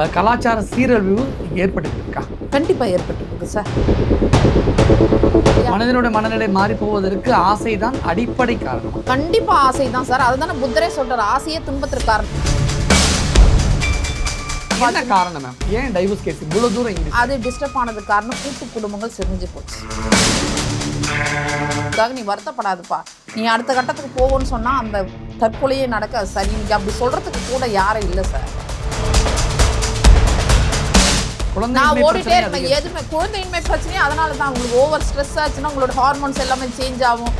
இப்போ கலாச்சார சீரழிவு ஏற்பட்டுருக்கா? கண்டிப்பாக ஏற்பட்டிருக்கு சார். மனிதனுடைய மனநிலை மாறி போவதற்கு ஆசைதான் அடிப்படை காரணம். கண்டிப்பாக ஆசை தான் சார். அதுதானே புத்தரே சொல்றாரு. ஆசையே துன்பத்திற்கு காரணம். என்ன காரணம் மேம்? ஏன் டைவர்ஸ் கேஸ் இவ்வளவு தூரம் அது டிஸ்டர்ப் ஆனதுக்கு காரணம் கூட்டு குடும்பங்கள் செறிஞ்சு போச்சு. அதுக்காக நீ வருத்தப்படாதுப்பா. நீ அடுத்த கட்டத்துக்கு போவோன்னு சொன்னா அந்த தற்கொலையே நடக்க சரி. நீங்க அப்படி சொல்றதுக்கு கூட யாரும் இல்லை சார். நான் ஓடிட்டே இருப்பேன். எதுவுமே குழந்தையின்மை பிரச்சனையே அதனால தான் உங்களுக்கு ஓவர் ஸ்ட்ரெஸ் ஆச்சுன்னா உங்களோட ஹார்மோன்ஸ் எல்லாமே சேஞ்ச் ஆகும்.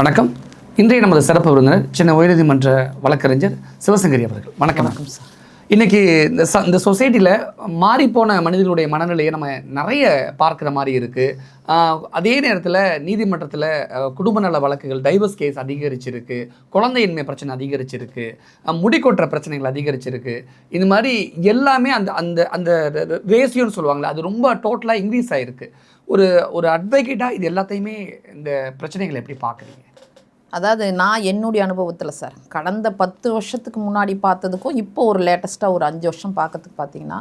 வணக்கம். இன்றைய நமது சிறப்பு விருந்தினர் சென்னை உயர்நீதிமன்ற வழக்கறிஞர் சிவசங்கரி அவர்கள். வணக்கம். வணக்கம் சார். இன்னைக்கு இந்த ச இந்த சொசைட்டியில் மாறிப்போன மனிதர்களுடைய மனநிலையை நம்ம நிறைய பார்க்குற மாதிரி இருக்குது அதே நேரத்தில் நீதிமன்றத்தில் குடும்ப நல வழக்குகள் டைவர்ஸ் கேஸ் அதிகரிச்சிருக்கு. குழந்தையின்மை பிரச்சனை அதிகரிச்சிருக்கு. முடிக்கொட்டுற முடி கொட்டுற பிரச்சனைகள் அதிகரிச்சிருக்கு. இந்த மாதிரி எல்லாமே அந்த அந்த அந்த ரேசியோன்னு சொல்லுவாங்கள்ல அது ரொம்ப டோட்டலாக இன்க்ரீஸ் ஆகிருக்கு ஒரு ஒரு அட்வொகேட்டாக இது எல்லாத்தையுமே இந்த பிரச்சனைகளை எப்படி பார்க்குறீங்க? அதாவது நான் என்னுடைய அனுபவத்தில் சார் கடந்த பத்து வருஷத்துக்கு முன்னாடி பார்த்ததுக்கும் இப்போ ஒரு லேட்டஸ்ட்டாக ஒரு அஞ்சு வருஷம் பார்க்கறதுக்கு பார்த்தீங்கன்னா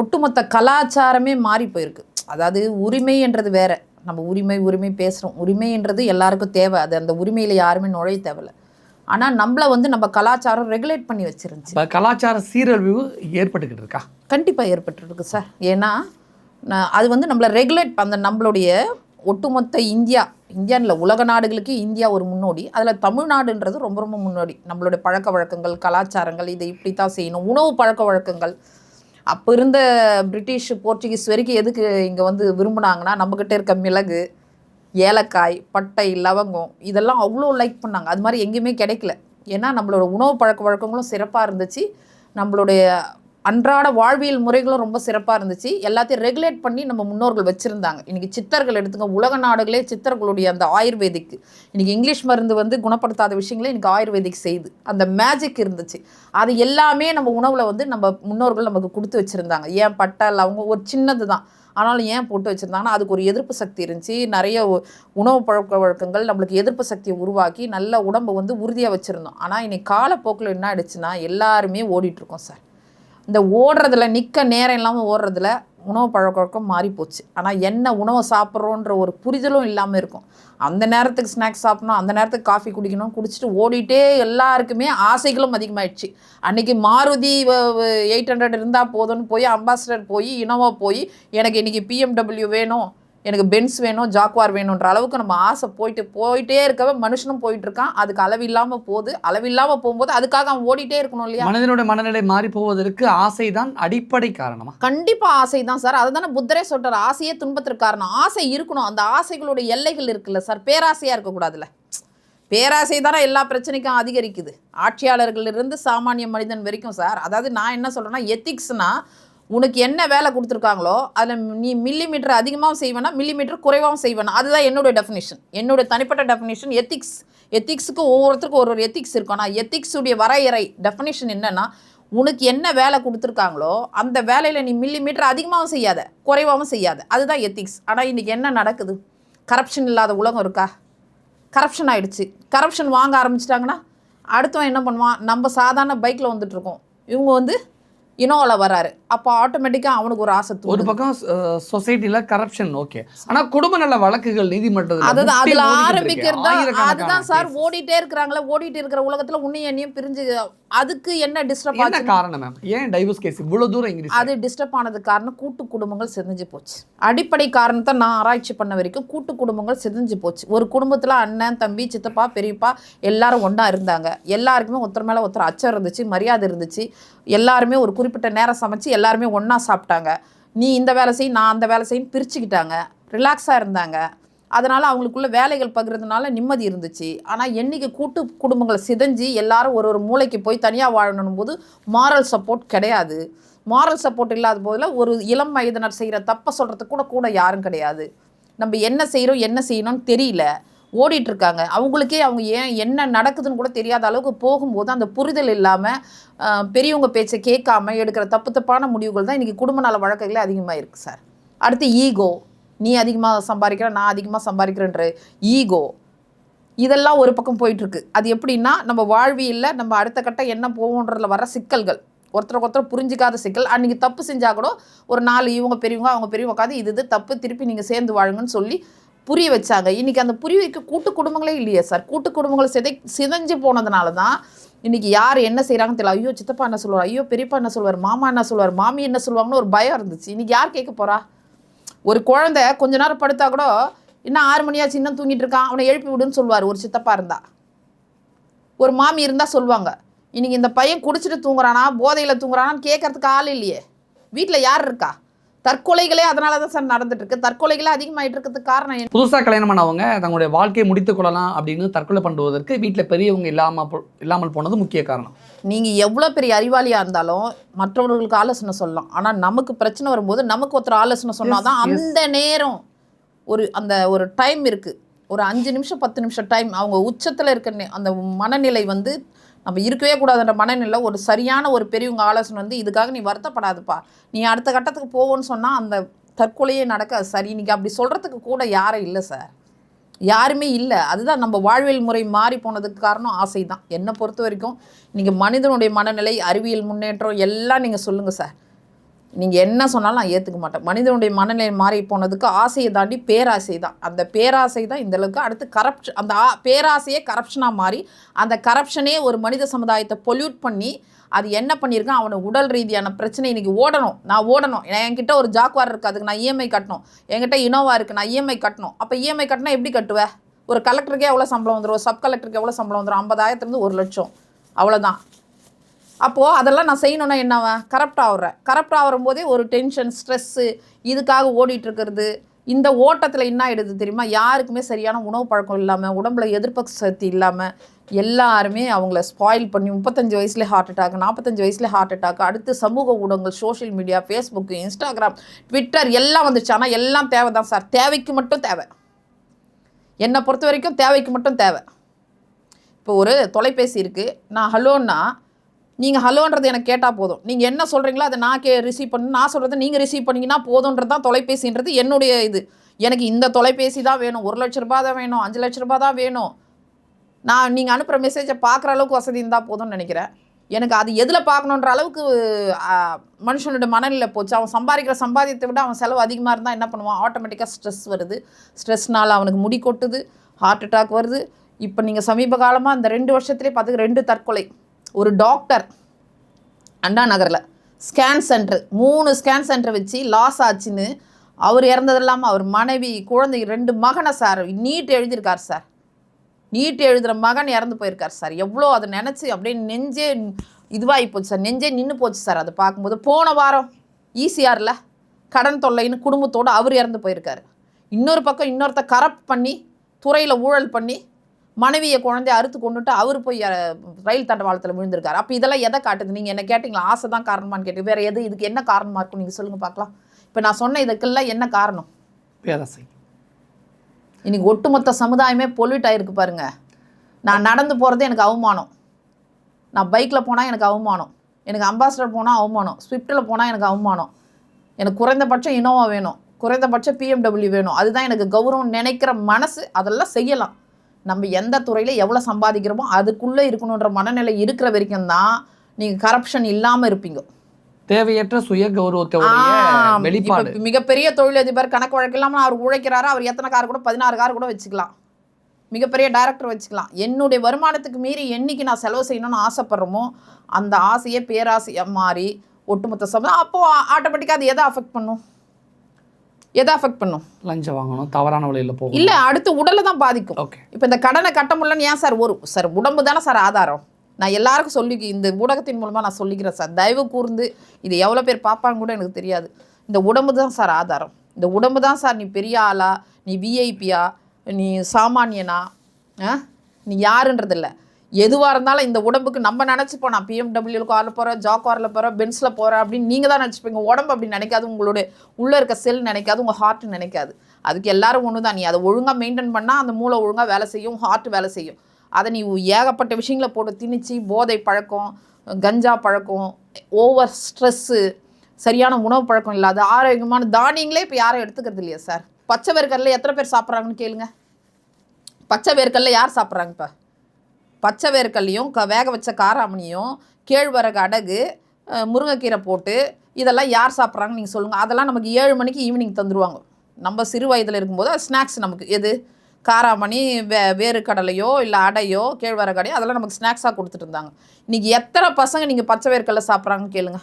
ஒட்டுமொத்த கலாச்சாரமே மாறி போயிருக்கு. அதாவது உரிமைன்றது வேற. நம்ம உரிமை உரிமை பேசுகிறோம் உரிமைன்றது எல்லாருக்கும் தேவை. அது அந்த உரிமையில் யாருமே நுழைய தேவையில்ல. ஆனால் நம்மளை வந்து நம்ம கலாச்சாரம் ரெகுலேட் பண்ணி வச்சிருந்துச்சு. இப்போ கலாச்சார சீரழிவு ஏற்பட்டுக்கிட்டு இருக்கா? கண்டிப்பாக ஏற்பட்டுருக்கு சார். ஏன்னா நான் அது வந்து நம்மளை ரெகுலேட் அந்த நம்மளுடைய ஒட்டுமொத்த இந்தியா இந்தியாவில் உலக நாடுகளுக்கு இந்தியா ஒரு முன்னோடி. அதில் தமிழ்நாடுன்றது ரொம்ப ரொம்ப முன்னோடி. நம்மளுடைய பழக்க வழக்கங்கள் கலாச்சாரங்கள் இதை இப்படி தான் செய்யணும். உணவு பழக்க வழக்கங்கள். அப்போ இருந்த பிரிட்டிஷ் போர்ச்சுகீஸ் வரைக்கும் எதுக்கு இங்கே வந்து விரும்புனாங்கன்னா நம்மக்கிட்ட இருக்க மிளகு ஏலக்காய் பட்டை லவங்கம் இதெல்லாம் அவ்வளோ லைக் பண்ணாங்க. அது மாதிரி எங்கேயுமே கிடைக்கல. ஏன்னா நம்மளோட உணவு பழக்க வழக்கங்களும் சிறப்பாக இருந்துச்சு. நம்மளுடைய அன்றாட வாழ்வியல் முறைகளும் ரொம்ப சிறப்பாக இருந்துச்சு. எல்லாத்தையும் ரெகுலேட் பண்ணி நம்ம முன்னோர்கள் வச்சுருந்தாங்க. இன்றைக்கி சித்தர்கள் எடுத்துங்க உலக நாடுகளே சித்தர்களுடைய அந்த ஆயுர்வேதிக்கு. இன்றைக்கி இங்கிலீஷ் மருந்து வந்து குணப்படுத்தாத விஷயங்களே இன்றைக்கி ஆயுர்வேதிக் செய்து. அந்த மேஜிக் இருந்துச்சு. அது எல்லாமே நம்ம உணவில் வந்து நம்ம முன்னோர்கள் நமக்கு கொடுத்து வச்சுருந்தாங்க. ஏன் பட்டை அவங்க ஒரு சின்னது தான். ஆனாலும் ஏன் போட்டு வச்சுருந்தாங்கன்னா அதுக்கு ஒரு எதிர்ப்பு சக்தி இருந்துச்சு. நிறைய உணவு பழக்க வழக்கங்கள் நம்மளுக்கு எதிர்ப்பு சக்தியை உருவாக்கி நல்ல உடம்பை வந்து உறுதியாக வச்சுருந்தோம். ஆனால் இன்னைக்கு காலப்போக்கில் என்ன ஆயிடுச்சுன்னா எல்லாருமே ஓடிட்டுருக்கோம் சார். இந்த ஓடுறதுல நிற்க நேரம் இல்லாமல் ஓடுறதுல உணவு பழக்கம் மாறி போச்சு ஆனால் என்ன உணவை சாப்பிட்றோன்ற ஒரு புரிதலும் இல்லாமல் இருக்கும். அந்த நேரத்துக்கு ஸ்நாக்ஸ் சாப்பிடணும் அந்த நேரத்துக்கு காஃபி குடிக்கணும் குடிச்சிட்டு ஓடிட்டே எல்லாருக்குமே ஆசைகளும் அதிகமாகிடுச்சு அன்றைக்கி மாருதி எயிட் ஹண்ட்ரட் இருந்தால் போதும்னு போய் அம்பாசிடர் போய் இனோவா போய் எனக்கு இன்றைக்கி பிஎம்டபிள்யூ வேணும் எனக்கு பென்ஸ் வேணும் ஜாக்வார் வேணுன்ற அளவுக்கு நம்ம ஆசை போயிட்டு போயிட்டே இருக்கவே மனுஷனும் போயிட்டு இருக்கான். அதுக்கு அளவில்லாமல் போகுது. அளவில்லாமல் போகும்போது அதுக்காக அவன் ஓடிட்டே இருக்கணும் இல்லையா? மனிதனுடைய மனநிலை மாறி போவதற்கு ஆசைதான் அடிப்படை காரணமா? கண்டிப்பா ஆசை தான் சார் அதுதானே புத்தரே சொல்றாரு. ஆசையே துன்பத்திற்கு காரணம். ஆசை இருக்கணும். அந்த ஆசைகளோட எல்லைகள் இருக்குல்ல சார். பேராசையா இருக்கக்கூடாதுல்ல. பேராசை தானே எல்லா பிரச்சனைக்கும் அதிகரிக்குது. ஆட்சியாளர்களிலிருந்து சாமானிய மனிதன் வரைக்கும் சார். அதாவது நான் என்ன சொல்றேன்னா எத்திக்ஸ்னா உனக்கு என்ன வேலை கொடுத்துருக்காங்களோ அதில் நீ மில்லி மீட்டர் அதிகமாகவும் செய்வேனா மில்லி மீட்டர் குறைவாகவும் செய்வேனா அதுதான் என்னுடைய டெஃபினேஷன் என்னுடைய தனிப்பட்ட டெஃபினேஷன் எத்திக்ஸ் எத்திக்ஸுக்கு ஒவ்வொருத்தருக்கும் ஒரு ஒரு எத்திக்ஸ் இருக்கும். ஆனால் எத்திக்ஸுடைய வரையறை டெஃபினேஷன் என்னென்னா உனக்கு என்ன வேலை கொடுத்துருக்காங்களோ அந்த வேலையில் நீ மில்லி மீட்டர் அதிகமாகவும் செய்யாத குறைவாகவும் செய்யாத. அதுதான் எத்திக்ஸ் ஆனால் இன்றைக்கி என்ன நடக்குது? கரப்ஷன் இல்லாத உலகம் இருக்கா? கரப்ஷன் ஆகிடுச்சு கரப்ஷன் வாங்க ஆரம்பிச்சிட்டாங்கன்னா அடுத்தவன் என்ன பண்ணுவான்? நம்ம சாதாரண பைக்கில் வந்துட்டுருக்கோம் இவங்க வந்து இனோவில் வராரு. அப்போ ஆட்டோமேட்டிக்காக அவனுக்கு ஒரு ஆசை ஒரு பக்கம் சொசைட்டில கரப்ஷன் ஓகே ஆனா குடும்ப நல வழக்குகள் நீதிமன்றத்தில் அதுதான் அதுல. ஆரம்பிக்கிறது அதுதான் சார். ஓடிட்டே இருக்கிறாங்களே ஓடிட்டு இருக்கிற உலகத்துல உன்னையும் என்னையும் பிரிஞ்சு அதுக்கு என்ன டிஸ்டர்ப் ஆச்சு? காரணம் மேம் ஏன் டைவர்ஸ் கேஸ் இவ்வளவு தூரம் இங்கிலீஷ் அது டிஸ்டர்ப் ஆனது காரணம் கூட்டு குடும்பங்கள் சிதைஞ்சு போச்சு. அடிப்படை காரணத்தை நான் ஆராய்ச்சி பண்ண வரைக்கும் கூட்டு குடும்பங்கள் சிதைஞ்சு போச்சு. ஒரு குடும்பத்தில் அண்ணன் தம்பி சித்தப்பா பெரியப்பா எல்லாரும் ஒன்றா இருந்தாங்க. எல்லாருக்குமே ஒருத்தர் மேலே ஒருத்தர் அச்சம் இருந்துச்சு மரியாதை இருந்துச்சு. எல்லாருமே ஒரு குறிப்பிட்ட நேரம் சமைச்சு எல்லாருமே ஒன்றா சாப்பிட்டாங்க. நீ இந்த வேலை செய் நான் அந்த வேலை செய்யும் பிரிச்சுக்கிட்டாங்க. ரிலாக்ஸாக இருந்தாங்க. அதனால் அவங்களுக்குள்ள வேலைகள் பகிர்றதுனால நிம்மதி இருந்துச்சு. ஆனால் என்றைக்கு கூட்டு குடும்பங்களை சிதைஞ்சு எல்லாரும் ஒரு ஒரு மூளைக்கு போய் தனியாக வாழணும் போது மாரல் சப்போர்ட் கிடையாது. மாரல் சப்போர்ட் இல்லாத போதில் ஒரு இளம் வயதினர் செய்கிற தப்பை சொல்கிறதுக்கு கூட கூட யாரும் கிடையாது. நம்ம என்ன செய்கிறோம் என்ன செய்யணும்னு தெரியல. ஓடிட்டு இருக்காங்க அவங்களுக்கே அவங்க ஏன் என்ன நடக்குதுன்னு கூட தெரியாத அளவுக்கு போகும்போது அந்த புரிதல் இல்லாமல் பெரியவங்க பேச்சை கேட்காம எடுக்கிற தப்பு தப்பான முடிவுகள் தான் இன்றைக்கி குடும்ப நல வழக்குகளே அதிகமாக இருக்குது சார் அடுத்து ஈகோ நீ அதிகமாக சம்பாதிக்கிற நான் அதிகமாக சம்பாதிக்கிறேன்ற ஈகோ இதெல்லாம் ஒரு பக்கம் போயிட்டுருக்கு. அது எப்படின்னா நம்ம வாழ்வியில் நம்ம அடுத்த கட்டம் என்ன போகும்ன்றதில் வர சிக்கல்கள். ஒருத்தருக்கு ஒருத்தர் புரிஞ்சிக்காத சிக்கல். அன்றைக்கி தப்பு செஞ்சால் கூட ஒரு நாலு இவங்க பெரியவங்க அவங்க பெரியவங்க உட்காந்து இது இது தப்பு திருப்பி நீங்கள் சேர்ந்து வாழுங்கன்னு சொல்லி புரிய வச்சாங்க. இன்றைக்கி அந்த புரிய வைக்க கூட்டு குடும்பங்களே இல்லையே சார். கூட்டு குடும்பங்கள் சிதை சிதைஞ்சு போனதுனால தான் இன்றைக்கி யார் என்ன செய்கிறாங்கன்னு தெரியல. ஐயோ சித்தப்பா என்ன சொல்லுவார்? ஐயோ பெரியப்பா என்ன சொல்லுவார்? மாமா என்ன சொல்லுவார்? மாமி என்ன சொல்லுவாங்கன்னு ஒரு பயம் இருந்துச்சு. இன்றைக்கி யார் கேட்க போகிறா ஒரு குழந்தை கொஞ்ச நேரம் படுத்தா கூட இன்னும் ஆறு மணியாச்சு இன்னும் தூங்கிட்டு இருக்கான். அவனை எழுப்பி விடுன்னு சொல்லுவார். ஒரு சித்தப்பா இருந்தா. ஒரு மாமி இருந்தால் சொல்லுவாங்க. இன்றைக்கி இந்த பையன் குடிச்சிட்டு தூங்குறானா போதையில் தூங்குறானான்னு கேட்கறதுக்கு ஆள் இல்லையே. வீட்டில் யார் இருக்கா? தற்கொலைகளே அதனால தான் சார் நடந்துட்டு இருக்கு தற்கொலைகளே அதிகமாயிட்டு இருக்கிறதுக்கு காரணம் என்ன? புதுசாக கல்யாணம் பண்ணவங்க தங்களுடைய வாழ்க்கையை முடித்துக் கொள்ளலாம் அப்படின்னு தற்கொலை பண்ணுவதற்கு வீட்டில் பெரியவங்க இல்லாமல் இல்லாமல் போனது முக்கிய காரணம். நீங்கள் எவ்வளோ பெரிய அறிவாளியாக இருந்தாலும் மற்றவர்களுக்கு ஆலோசனை சொல்லலாம். ஆனால் நமக்கு பிரச்சனை வரும்போது நமக்கு ஒருத்தர் ஆலோசனை சொன்னால் தான். அந்த நேரம் ஒரு அந்த ஒரு டைம் இருக்குது ஒரு அஞ்சு நிமிஷம் பத்து நிமிஷம் டைம் அவங்க உச்சத்தில் இருக்க அந்த மனநிலை வந்து நம்ம இருக்கவே கூடாதுன்ற மனநிலை ஒரு சரியான ஒரு பெரியவங்க ஆலோசனை வந்து இதுக்காக நீ வருத்தப்படாதுப்பா. நீ அடுத்த கட்டத்துக்கு போவோன்னு சொன்னால் அந்த தற்கொலையே நடக்க அது சரி. இன்னைக்கு அப்படி சொல்கிறதுக்கு கூட யாரும் இல்லை சார் யாருமே இல்லை. அதுதான் நம்ம வாழ்வியல் முறை மாறி போனதுக்கு காரணம் ஆசை தான் என்னை பொறுத்த வரைக்கும் நீங்கள் மனிதனுடைய மனநிலை அறிவியல் முன்னேற்றம் எல்லாம் நீங்கள் சொல்லுங்கள் சார் நீங்கள் என்ன சொன்னாலும் நான் ஏற்றுக்க மாட்டேன். மனிதனுடைய மனநிலை மாறி போனதுக்கு ஆசையை தாண்டி பேராசை தான். அந்த பேராசை தான் இந்தளவுக்கு அடுத்து கரப்ஷன் அந்த ஆ- பேராசையே கரப்ஷனாக மாறி அந்த கரப்ஷனே ஒரு மனித சமுதாயத்தை பொல்யூட் பண்ணி அது என்ன பண்ணியிருக்கான்? அவனுக்கு உடல் ரீதியான பிரச்சனை இன்னைக்கு ஓடணும். நான் ஓடணும். ஏன்னா என்கிட்ட ஒரு ஜாக்வார் இருக்குது அதுக்கு நான் இஎம்ஐ கட்டணும். என்கிட்ட இனோவா இருக்குது நான் இஎம்ஐ கட்டணும். அப்போ இஎம்ஐ கட்டினா எப்படி கட்டுவேன் ஒரு கலெக்டருக்கே எவ்வளோ சம்பளம் வந்துடும் சப் கலெக்டருக்கு எவ்வளோ சம்பளம் வந்துடும் ஐம்பதாயிரத்துலேருந்து ஒரு லட்சம். அவ்வளோதான் அப்போது அதெல்லாம் நான் செய்யணுன்னா என்னவன் கரப்ட் ஆகுறேன் கரப்ட் ஆகிற போதே ஒரு டென்ஷன் ஸ்ட்ரெஸ்ஸு இதுக்காக ஓடிட்டுருக்கிறது இந்த ஓட்டத்தில் என்ன ஆயிடுது தெரியுமா? யாருக்குமே சரியான உணவு பழக்கம் இல்லாமல் உடம்புல எதிர்ப்பு சக்தி இல்லாமல் எல்லாருமே அவங்கள ஸ்பாயில் பண்ணி முப்பத்தஞ்சு வயசுல ஹார்ட் அட்டாக் நாற்பத்தஞ்சு வயசுல ஹார்ட் அட்டாக் அடுத்து சமூக ஊடகங்கள் social media Facebook Instagram Twitter எல்லாம் வந்துச்சு. ஆனால் எல்லாம் தேவை தான் சார் தேவைக்கு மட்டும் தேவை. என்னை பொறுத்த வரைக்கும் தேவைக்கு மட்டும் தேவை. இப்போ ஒரு தொலைபேசி இருக்குது நான் ஹலோன்னா நீங்கள் ஹலோன்றது எனக்கு கேட்டால் போதும். நீங்கள் என்ன சொல்கிறீங்களோ அதை நான் கே ரிசீவ் பண்ணி நான் சொல்கிறத நீங்கள் ரிசீவ் பண்ணீங்கன்னா போதுன்றது தான் தொலைபேசின்றது என்னுடைய இது. எனக்கு இந்த தொலைபேசி தான் வேணும். ஒரு லட்ச ரூபா தான் வேணும். அஞ்சு லட்ச ரூபா தான் வேணும். நான் நீங்கள் அனுப்புகிற மெசேஜை பார்க்குற அளவுக்கு வசதி இருந்தால் போதும்னு நினைக்கிறேன். எனக்கு அது எதில் பார்க்கணுன்ற அளவுக்கு மனுஷனோட மனநிலை போச்சு. அவன் சம்பாதிக்கிற சம்பாதியத்தை விட அவன் செலவு அதிகமாக இருந்தால் என்ன பண்ணுவான்? ஆட்டோமேட்டிக்காக ஸ்ட்ரெஸ் வருது. ஸ்ட்ரெஸ்னால் அவனுக்கு முடி கொட்டுது. ஹார்ட் அட்டாக் வருது. இப்போ நீங்கள் சமீப காலமாக இந்த ரெண்டு வருஷத்துலேயே பார்த்துக்க ரெண்டு தற்கொலை. ஒரு டாக்டர் அண்ணா நகரில். ஸ்கேன் சென்டர் மூணு ஸ்கேன் சென்டர் வச்சு லாஸ் ஆச்சுன்னு அவர் இறந்தது இல்லாமல் அவர் மனைவி குழந்தை ரெண்டு மகனை சார் நீட் எழுதியிருக்கார் சார் நீட் எழுதுகிற மகன் இறந்து போயிருக்கார் சார் எவ்வளோ அதை நினச்சி அப்படியே நெஞ்சே இதுவாகி போச்சு சார் நெஞ்சே நின்று போச்சு சார் அதை பார்க்கும்போது. போன வாரம் ஈசிஆரில் கடன் தொல்லைன்னு குடும்பத்தோடு அவர் இறந்து போயிருக்காரு. இன்னொரு பக்கம் இன்னொருத்த கரப்ட் பண்ணி துறையில் ஊழல் பண்ணி மனைவியை குழந்தைய அறுத்து கொண்டுட்டு அவர் போய் ரயில் தண்டவாளத்தில் விழுந்திருக்காரு. அப்போ இதெல்லாம் எதை காட்டுது? நீங்கள் என்ன கேட்டிங்களா? ஆசை தான் காரணமான்னு கேட்டு வேறு எது? இதுக்கு என்ன காரணமாக இருக்கும்? நீங்கள் சொல்லுங்கள் பார்க்கலாம். இப்போ நான் சொன்ன இதுக்கெல்லாம் என்ன காரணம்? பேராசை இன்னைக்கு ஒட்டுமொத்த சமுதாயமே பொல்யூட் ஆயிருக்கு பாருங்க. நான் நடந்து போகிறது எனக்கு அவமானம். நான் பைக்கில் போனால் எனக்கு அவமானம். எனக்கு அம்பாசிடர் போனால் அவமானம். ஸ்விஃப்ட்டில் போனால் எனக்கு அவமானம். எனக்கு குறைந்தபட்சம் இனோவா வேணும். குறைந்தபட்சம் பிஎம்டபிள்யூ வேணும். அதுதான் எனக்கு கௌரவம் நினைக்கிற மனசு. அதெல்லாம் செய்யலாம். நம்ம எந்த துறையில் எவ்வளோ சம்பாதிக்கிறோமோ அதுக்குள்ளே இருக்கணுன்ற மனநிலை இருக்கிற வரைக்கும் தான் நீங்கள் கரப்ஷன் இல்லாமல் இருப்பீங்க. தேவையற்ற சுய கௌரவத்தோடைய ஆம். வெளிப்பாடு. மிகப்பெரிய தொழிலதிபர் கணக்கு வழக்கு இல்லாமல் அவர் உழைக்கிறாரு அவர் எத்தனை கார் கூட பதினாறு கார் கூட வச்சுக்கலாம். மிகப்பெரிய டைரக்டர் வச்சுக்கலாம். என்னுடைய வருமானத்துக்கு மீறி என்னைக்கு நான் செலவு செய்யணும்னு ஆசைப்படுறோமோ அந்த ஆசையே பேராசையாக மாறி ஒட்டுமொத்த சம்பளம் அப்போ ஆட்டோமேட்டிக்காக அது எதை அஃபெக்ட் பண்ணும்? எதை அஃபெக்ட் பண்ணும்? லஞ்சம் வாங்கணும் தவறான வழியில் போகணும். இல்லை அடுத்து உடலை தான் பாதிக்கும். ஓகே இப்போ இந்த கடனை கட்ட முடியலன்னு ஏன் சார் ஒரு சார் உடம்பு தானே சார் ஆதாரம்? நான் எல்லாருக்கும் சொல்லி இந்த ஊடகத்தின் மூலமாக நான் சொல்லிக்கிறேன் சார். தயவு கூர்ந்து இது எவ்வளோ பேர் பார்ப்பாங்க கூட எனக்கு தெரியாது. இந்த உடம்பு தான் சார் ஆதாரம். இந்த உடம்பு தான் சார் நீ பெரிய ஆளா நீ விஐபியா நீ சாமானியனா நீ யாருன்றதில்ல. எதுவாக இருந்தாலும் இந்த உடம்புக்கு நம்ம நினச்சிப்போம் நான் பிஎம்டபிள்யூ காரில் போகிறேன் ஜா காரில் போகிறேன் பென்ஸில் போகிறேன் அப்படின்னு நீங்கள் தான் நினச்சிப்பீங்க. உடம்பு அப்படி நினைக்காது உங்களுடைய உள்ளே இருக்க செல் நினைக்காது உங்கள் ஹார்ட் நினைக்காது. அதுக்கு எல்லாரும் ஒன்று தான் நீ அதை ஒழுங்காக மெயின்டைன் பண்ணால் அந்த மூளை ஒழுங்காக வேலை செய்யும் ஹார்ட் வேலை செய்யும். அதை நீ ஏகப்பட்ட விஷயங்களை போட்டு திணிச்சு போதை பழக்கம் கஞ்சா பழக்கம் ஓவர் ஸ்ட்ரெஸ்ஸு சரியான உணவு பழக்கம் இல்லாத ஆரோக்கியமான தானியங்களே இப்போ யாரும் எடுத்துக்கிறது இல்லையா சார் பச்சை வேர்க்கடலை எத்தனை பேர் சாப்பிட்றாங்கன்னு கேளுங்க. பச்சை வேர்க்கடலை யார் சாப்பிட்றாங்க இப்போ? பச்சை வேர்க்கல்லையும் க வேக வச்ச காராமணியும் கேழ்வரகு அடகு முருங்கைக்கீரை போட்டு இதெல்லாம் யார் சாப்பிட்றாங்கன்னு நீங்கள் சொல்லுங்கள் அதெல்லாம் நமக்கு ஏழு மணிக்கு ஈவினிங் தந்துடுவாங்க நம்ம சிறு வயதில் இருக்கும்போது அது ஸ்நாக்ஸ் நமக்கு. எது? காராமணி வே வேறு கடலையோ இல்லை அடையோ கேழ்வரகு அடையோ அதெல்லாம் நமக்கு ஸ்நாக்ஸாக கொடுத்துட்டு இருந்தாங்க. இன்றைக்கி எத்தனை பசங்க நீங்கள் பச்சை வேர்க்கடலை சாப்பிட்றாங்கன்னு கேளுங்க.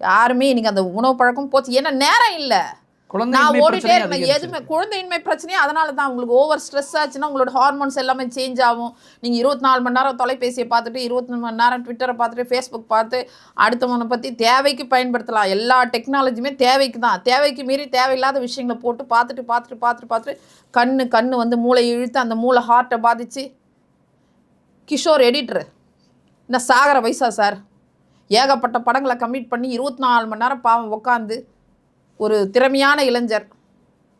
யாருமே இன்றைக்கி அந்த உணவு பழக்கம் போச்சு. ஏன்னா நேரம் இல்லை. நான் குழந்தையின்மை ஓடிட்டே அதிகரிச்சிருக்கு. எதுவுமே குழந்தையின்மை பிரச்சனையே அதனால தான் உங்களுக்கு ஓவர் ஸ்ட்ரெஸ் ஆச்சுன்னா உங்களோட ஹார்மோன்ஸ் எல்லாமே சேஞ்ச் ஆகும். நீங்கள் இருபத்தி நாலு மணி நேரம் தொலைபேசியை பார்த்துட்டு இருபத்தி மணி நேரம் ட்விட்டரை பார்த்துட்டு ஃபேஸ்புக் பார்த்து அடுத்தவனை பற்றி தேவைக்கு பயன்படுத்தலாம். எல்லா டெக்னாலஜியுமே தேவைக்கு தான் தேவைக்கு மீறி தேவையில்லாத விஷயங்களை போட்டு பார்த்துட்டு பார்த்துட்டு பார்த்துட்டு பார்த்துட்டு கண்ணு கண்ணு வந்து மூளை இழுத்து அந்த மூளை ஹார்ட்டை பாதிச்சு கிஷோர் எடிட்ரு என்ன சாகர வயசா சார் ஏகப்பட்ட படங்களை கம்ப்ளீட் பண்ணி இருபத்தி நாலு மணி நேரம் பாவம் உட்காந்து ஒரு திறமையான இளைஞர்.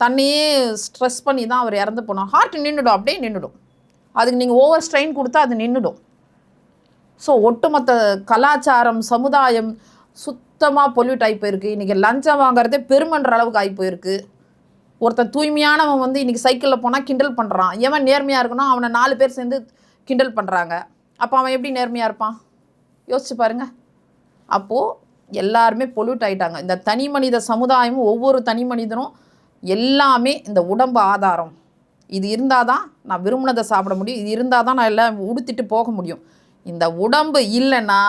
தன்னையே ஸ்ட்ரெஸ் பண்ணி தான் அவர் இறந்து போனார். ஹார்ட் நின்றுடும் அப்படியே நின்றுடும் அதுக்கு நீங்கள் ஓவர் ஸ்ட்ரெயின் கொடுத்தா அது நின்றுடும் ஸோ ஒட்டுமொத்த கலாச்சாரம் சமுதாயம் சுத்தமாக பொல்யூட் ஆகி போயிருக்கு. இன்றைக்கி லஞ்சம் வாங்குறதே பெருமன்ற அளவுக்கு ஆகி போயிருக்கு. ஒருத்தன் தூய்மையானவன் வந்து இன்றைக்கி சைக்கிளில் போனால் கிண்டல் பண்ணுறான் எவன் நேர்மையாக இருக்கணும் அவனை நாலு பேர் சேர்ந்து கிண்டல் பண்ணுறாங்க அப்போ அவன் எப்படி நேர்மையாக இருப்பான்? யோசிச்சு பாருங்கள் அப்போது எல்லாருமே பொல்யூட் ஆகிட்டாங்க இந்த தனி மனித சமுதாயமும் ஒவ்வொரு தனி மனிதனும் எல்லாமே இந்த உடம்பு ஆதாரம். இது இருந்தால் தான் நான் விரும்பினதை சாப்பிட முடியும். இது இருந்தால் தான் நான் எல்லாம் உடுத்திட்டு போக முடியும். இந்த உடம்பு இல்லைன்னா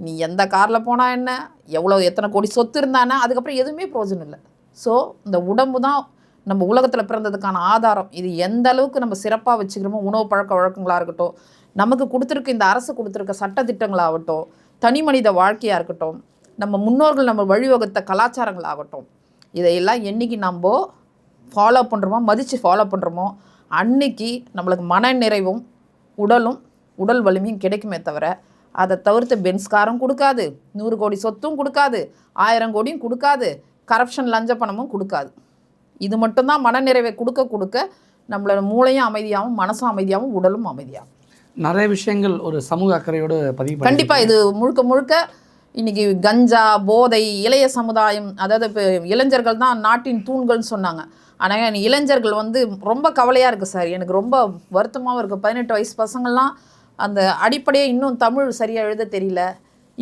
நீ எந்த காரில் போனால் என்ன? எவ்வளோ எத்தனை கோடி சொத்து இருந்தானே? அதுக்கப்புறம் எதுவுமே ப்ரோஜனம் இல்லை. ஸோ இந்த உடம்பு தான் நம்ம உலகத்தில் பிறந்ததுக்கான ஆதாரம். இது எந்த அளவுக்கு நம்ம சிறப்பாக வச்சுக்கிறோமோ உணவு பழக்க வழக்கங்களாக இருக்கட்டும் நமக்கு கொடுத்துருக்க இந்த அரசு கொடுத்துருக்க சட்டத்திட்டங்களாகட்டும் தனி மனித வாழ்க்கையாக இருக்கட்டும் நம்ம முன்னோர்கள் நம்ம வழிவகுத்த கலாச்சாரங்களாகட்டும் இதையெல்லாம் என்னைக்கு நம்ம ஃபாலோ பண்ணுறோமோ மதித்து ஃபாலோ பண்ணுறோமோ அன்னைக்கு நம்மளுக்கு மன நிறைவும் உடலும் உடல் வலிமையும் கிடைக்குமே தவிர அதை தவிர்த்து பென்ஸ்காரும் கொடுக்காது நூறு கோடி சொத்தும் கொடுக்காது ஆயிரம் கோடியும் கொடுக்காது கரப்ஷன் லஞ்ச பணமும் கொடுக்காது. இது மட்டும்தான் மனநிறைவை கொடுக்க கொடுக்க நம்மளோட மூளையும் அமைதியாகவும் மனசும் அமைதியாகவும் உடலும் அமைதியாகும். நிறைய விஷயங்கள் ஒரு சமூக அக்கறையோடு பதிவு பண்ணி கண்டிப்பா இது முழுக்க முழுக்க இன்னைக்கு கஞ்சா போதை இளைய சமுதாயம் அதாவது இப்போ இளைஞர்கள் தான் நாட்டின் தூண்கள்னு சொன்னாங்க. ஆனால் இளைஞர்கள் வந்து ரொம்ப கவலையாக இருக்குது சார். எனக்கு ரொம்ப வருத்தமாகவும் இருக்குது பதினெட்டு வயசு பசங்கள்லாம் அந்த அடிப்படையே இன்னும் தமிழ் சரியாக எழுத தெரியல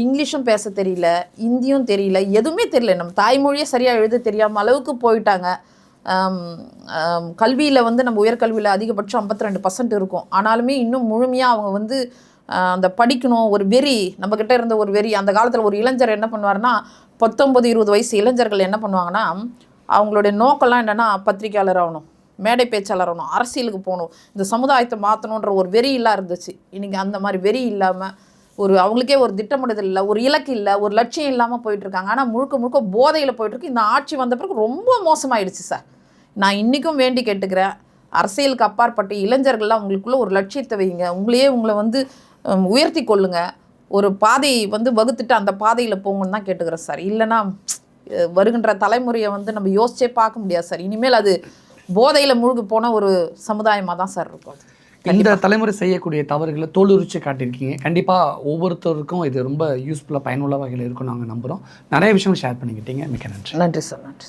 இங்கிலீஷும் பேச தெரியல இந்தியும் தெரியல எதுவுமே தெரியல. நம்ம தாய்மொழியே சரியாக எழுத தெரியாமல் அளவுக்கு போயிட்டாங்க. கல்வியில் வந்து நம்ம உயர்கல்வியில் அதிகபட்சம் 52% ரெண்டு பர்சன்ட் இருக்கும். ஆனாலுமே இன்னும் முழுமையாக அவங்க வந்து அந்த படிக்கணும் ஒரு வெறி நம்மக்கிட்ட இருந்த ஒரு வெறி அந்த காலத்தில் ஒரு இளைஞர் என்ன பண்ணுவார்னா பத்தொம்பது இருபது வயசு இளைஞர்கள் என்ன பண்ணுவாங்கன்னா அவங்களுடைய நோக்கம்லாம் என்னென்னா பத்திரிக்கையாளர் ஆகணும் மேடை பேச்சாளர் ஆகணும் அரசியலுக்கு போகணும் இந்த சமுதாயத்தை மாற்றணுன்ற ஒரு வெறியெல்லாம் இருந்துச்சு. இன்றைக்கி அந்த மாதிரி வெறி இல்லாமல் ஒரு அவங்களுக்கே ஒரு திட்டமிடுதல் இல்லை ஒரு இலக்கு இல்லை ஒரு லட்சியம் இல்லாமல் போயிட்டுருக்காங்க. ஆனால் முழுக்க முழுக்க போதையில் போயிட்டுருக்கு. இந்த ஆட்சி வந்த பிறகு ரொம்ப மோசமாயிடுச்சு சார். நான் இன்றைக்கும் வேண்டி கேட்டுக்கிறேன் அரசியலுக்கு அப்பாற்பட்டு இளைஞர்கள்லாம் உங்களுக்குள்ளே ஒரு லட்சியத்தை வைங்க. உங்களையே உங்களை வந்து உயர்த்தி கொள்ளுங்க. ஒரு பாதையை வந்து வகுத்துட்டு அந்த பாதையில் போங்கன்னு தான் கேட்டுக்கிறேன் சார். இல்லைன்னா வருகின்ற தலைமுறையை வந்து நம்ம யோசிச்சே பார்க்க முடியாது சார். இனிமேல் அது போதையில் மூழ்கி போன ஒரு சமுதாயமாக தான் சார் இருக்கும். இந்த தலைமுறை செய்யக்கூடிய தவறுகளை தோலுரிச்சு காட்டியிருக்கீங்க. கண்டிப்பாக ஒவ்வொருத்தருக்கும் இது ரொம்ப யூஸ்ஃபுல்லாக பயனுள்ள வகையில் இருக்கும் நாங்கள் நம்புகிறோம் நிறைய விஷயங்கள் ஷேர் பண்ணிக்கிட்டீங்க. மிக்க நன்றி. நன்றி சார். நன்றி.